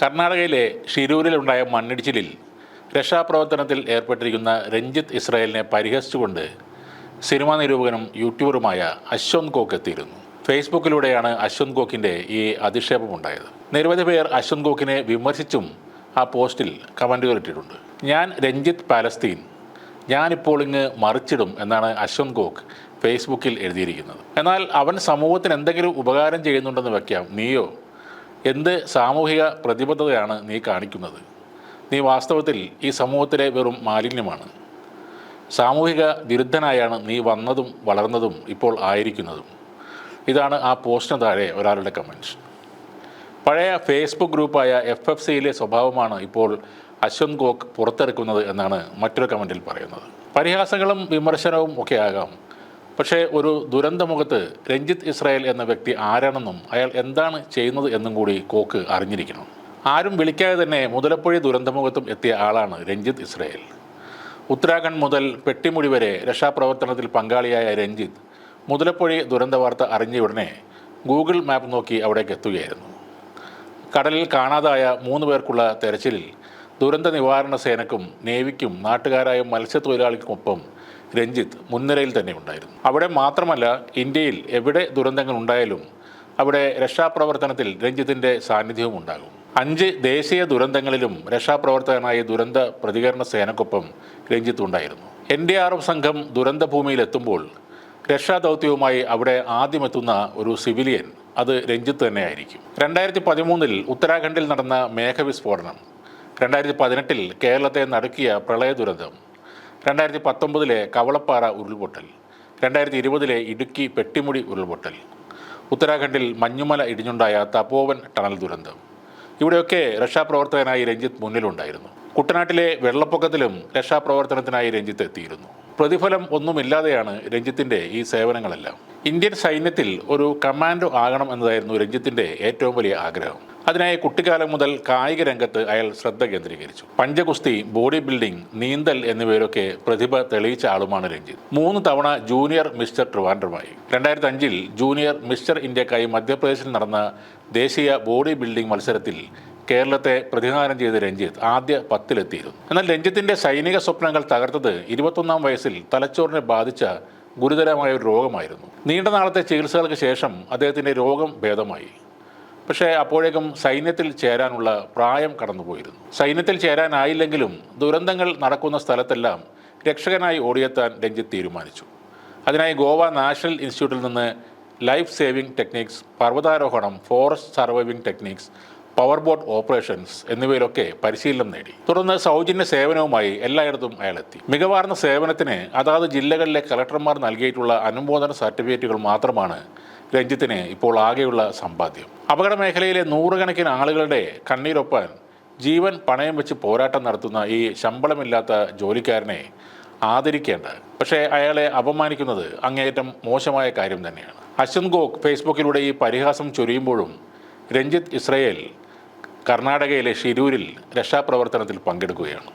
കർണാടകയിലെ ഷിരൂരിലുണ്ടായ മണ്ണിടിച്ചിലിൽ രക്ഷാപ്രവർത്തനത്തിൽ ഏർപ്പെട്ടിരിക്കുന്ന രഞ്ജിത്ത് ഇസ്രായേലിനെ പരിഹസിച്ചുകൊണ്ട് സിനിമാ നിരൂപകനും യൂട്യൂബറുമായ അശ്വന്ത് ഗോക്ക് എത്തിയിരുന്നു. ഫേസ്ബുക്കിലൂടെയാണ് അശ്വന്ത് ഗോക്കിന്റെ ഈ അധിക്ഷേപമുണ്ടായത്. നിരവധി പേർ അശ്വന്ത് ഗോക്കിനെ വിമർശിച്ചും ആ പോസ്റ്റിൽ കമന്റുകൾ ഇട്ടിട്ടുണ്ട്. ഞാൻ രഞ്ജിത്ത് പാലസ്തീൻ. ഞാനിപ്പോൾ ഇങ്ങ് മറിച്ചിടും എന്നാണ് അശ്വന്ത് ഗോക്ക് ഫേസ്ബുക്കിൽ എഴുതിയിരിക്കുന്നത്. എന്നാൽ അവൻ സമൂഹത്തിന് എന്തെങ്കിലും ഉപകാരം ചെയ്യുന്നുണ്ടെന്ന് വയ്ക്കാം നീയോ? എന്ത് സാമൂഹിക പ്രതിബദ്ധതയാണ് നീ കാണിക്കുന്നത്? നീ വാസ്തവത്തിൽ ഈ സമൂഹത്തിലെ വെറും മാലിന്യമാണ്. സാമൂഹിക വിരുദ്ധനായാണ് നീ വന്നതും വളർന്നതും ഇപ്പോൾ ആയിരിക്കുന്നതും. ഇതാണ് ആ പോസ്റ്റിന് താഴെ ഒരാളുടെ കമന്റ്. പഴയ ഫേസ്ബുക്ക് ഗ്രൂപ്പായ എഫ് എഫ് സിയിലെ സ്വഭാവമാണ് ഇപ്പോൾ അശ്വന്ത് ഗോക്ക് പുറത്തെടുക്കുന്നത് എന്നാണ് മറ്റൊരു കമന്റിൽ പറയുന്നത്. പരിഹാസങ്ങളും വിമർശനവും ഒക്കെ ആകാം. പക്ഷേ ഒരു ദുരന്തമുഖത്ത് രഞ്ജിത്ത് ഇസ്രായേൽ എന്ന വ്യക്തി ആരാണെന്നും അയാൾ എന്താണ് ചെയ്യുന്നത് എന്നും കൂടി കോക്ക് അറിഞ്ഞിരിക്കണം ആരും വിളിക്കാതെ തന്നെ മുതലപ്പുഴി ദുരന്തമുഖത്തും എത്തിയ ആളാണ് രഞ്ജിത്ത് ഇസ്രായേൽ. ഉത്തരാഖണ്ഡ് മുതൽ പെട്ടിമുടി വരെ രക്ഷാപ്രവർത്തനത്തിൽ പങ്കാളിയായ രഞ്ജിത്ത് മുതലപ്പുഴി ദുരന്ത വാർത്ത അറിഞ്ഞ ഉടനെ ഗൂഗിൾ മാപ്പ് നോക്കി അവിടേക്ക് എത്തുകയായിരുന്നു. കടലിൽ കാണാതായ മൂന്ന് പേർക്കുള്ള തെരച്ചിലിൽ ദുരന്ത നിവാരണ സേനക്കും നേവിക്കും നാട്ടുകാരായ മത്സ്യത്തൊഴിലാളിക്കുമൊപ്പം രഞ്ജിത്ത് മുൻനിരയിൽ തന്നെ ഉണ്ടായിരുന്നു. അവിടെ മാത്രമല്ല ഇന്ത്യയിൽ എവിടെ ദുരന്തങ്ങൾ ഉണ്ടായാലും അവിടെ രക്ഷാപ്രവർത്തനത്തിൽ രഞ്ജിത്തിന്റെ സാന്നിധ്യവും ഉണ്ടാകും. അഞ്ച് ദേശീയ ദുരന്തങ്ങളിലും രക്ഷാപ്രവർത്തകനായ ദുരന്ത പ്രതികരണ സേനക്കൊപ്പം രഞ്ജിത്ത് ഉണ്ടായിരുന്നു. എൻ ഡി ആർ എഫ് സംഘം ദുരന്തഭൂമിയിലെത്തുമ്പോൾ രക്ഷാദൗത്യവുമായി അവിടെ ആദ്യമെത്തുന്ന ഒരു സിവിലിയൻ അത് രഞ്ജിത്ത് തന്നെയായിരിക്കും. രണ്ടായിരത്തി പതിമൂന്നിൽ ഉത്തരാഖണ്ഡിൽ നടന്ന മേഘവിസ്ഫോടനം രണ്ടായിരത്തി പതിനെട്ടിൽ കേരളത്തെ നടുക്കിയ പ്രളയ ദുരന്തം രണ്ടായിരത്തി പത്തൊമ്പതിലെ കവളപ്പാറ ഉരുൾപൊട്ടൽ രണ്ടായിരത്തി ഇരുപതിലെ ഇടുക്കി പെട്ടിമുടി ഉരുൾപൊട്ടൽ ഉത്തരാഖണ്ഡിൽ മഞ്ഞുമല ഇടിഞ്ഞുണ്ടായ തപോവൻ ടണൽ ദുരന്തം. ഇവിടെയൊക്കെ രക്ഷാപ്രവർത്തകനായി രഞ്ജിത്ത് മുന്നിലുണ്ടായിരുന്നു. കുട്ടനാട്ടിലെ വെള്ളപ്പൊക്കത്തിലും രക്ഷാപ്രവർത്തനത്തിനായി രഞ്ജിത്ത് എത്തിയിരുന്നു. പ്രതിഫലം ഒന്നുമില്ലാതെയാണ് രഞ്ജിത്തിന്റെ ഈ സേവനങ്ങളെല്ലാം. ഇന്ത്യൻ സൈന്യത്തിൽ ഒരു കമാൻഡോ ആകണം എന്നതായിരുന്നു രഞ്ജിത്തിന്റെ ഏറ്റവും വലിയ ആഗ്രഹം. അതിനായി കുട്ടിക്കാലം മുതൽ കായിക രംഗത്ത് അയാൾ ശ്രദ്ധ കേന്ദ്രീകരിച്ചു. പഞ്ചഗുസ്തി ബോഡി ബിൽഡിംഗ് നീന്തൽ എന്നിവയിലൊക്കെ പ്രതിഭ തെളിയിച്ച ആളുമാണ് രഞ്ജിത്ത്. മൂന്ന് തവണ ജൂനിയർ മിസ്റ്റർ ട്രിവാൻഡ്രമായി. രണ്ടായിരത്തി അഞ്ചിൽ ജൂനിയർ മിസ്റ്റർ ഇന്ത്യക്കായി മധ്യപ്രദേശിൽ നടന്ന ദേശീയ ബോഡി ബിൽഡിംഗ് മത്സരത്തിൽ കേരളത്തെ പ്രതിനിധാനം ചെയ്ത രഞ്ജിത്ത് ആദ്യ പത്തിലെത്തിയിരുന്നു. എന്നാൽ രഞ്ജിത്തിന്റെ സൈനിക സ്വപ്നങ്ങൾ തകർത്തത് ഇരുപത്തൊന്നാം വയസ്സിൽ തലച്ചോറിനെ ബാധിച്ച ഗുരുതരമായ ഒരു രോഗമായിരുന്നു. നീണ്ട നാളത്തെ ചികിത്സകൾക്ക് ശേഷം അദ്ദേഹത്തിന്റെ രോഗം ഭേദമായി. പക്ഷേ അപ്പോഴേക്കും സൈന്യത്തിൽ ചേരാനുള്ള പ്രായം കടന്നുപോയിരുന്നു. സൈന്യത്തിൽ ചേരാനായില്ലെങ്കിലും ദുരന്തങ്ങൾ നടക്കുന്ന സ്ഥലത്തെല്ലാം രക്ഷകനായി ഓടിയെത്താൻ രഞ്ജിത്ത് തീരുമാനിച്ചു. അതിനായി ഗോവ നാഷണൽ ഇൻസ്റ്റിറ്റ്യൂട്ടിൽ നിന്ന് life saving techniques പർവതാരോഹണം forest surviving techniques power boat operations എന്നിവയിലൊക്കെ പരിശീലനം നേടി. തുടർന്ന് സൗജന്യ സേവനവുമായി എല്ലായിടത്തും അയാളെത്തി. മികവാർന്ന സേവനത്തിന് അതാത് ജില്ലകളിലെ കലക്ടർമാർ നൽകിയിട്ടുള്ള അനുമോദന സർട്ടിഫിക്കറ്റുകൾ മാത്രമാണ് രഞ്ജിത്തിന് ഇപ്പോൾ ആകെയുള്ള സമ്പാദ്യം. അപകട മേഖലയിലെ നൂറുകണക്കിന് ആളുകളുടെ കണ്ണീരൊപ്പാൻ ജീവൻ പണയം വെച്ച് പോരാട്ടം നടത്തുന്ന ഈ ശമ്പളമില്ലാത്ത ജോലിക്കാരനെ ആദരിക്കേണ്ട. പക്ഷേ അയാളെ അപമാനിക്കുന്നത് അങ്ങേയറ്റം മോശമായ കാര്യം തന്നെയാണ്. അശ്വന്ത് ഗോക് ഫേസ്ബുക്കിലൂടെ ഈ പരിഹാസം ചൊരിയുമ്പോഴും രഞ്ജിത്ത് ഇസ്രയേൽ കർണാടകയിലെ ഷിരൂരിൽ രക്ഷാപ്രവർത്തനത്തിൽ പങ്കെടുക്കുകയാണ്.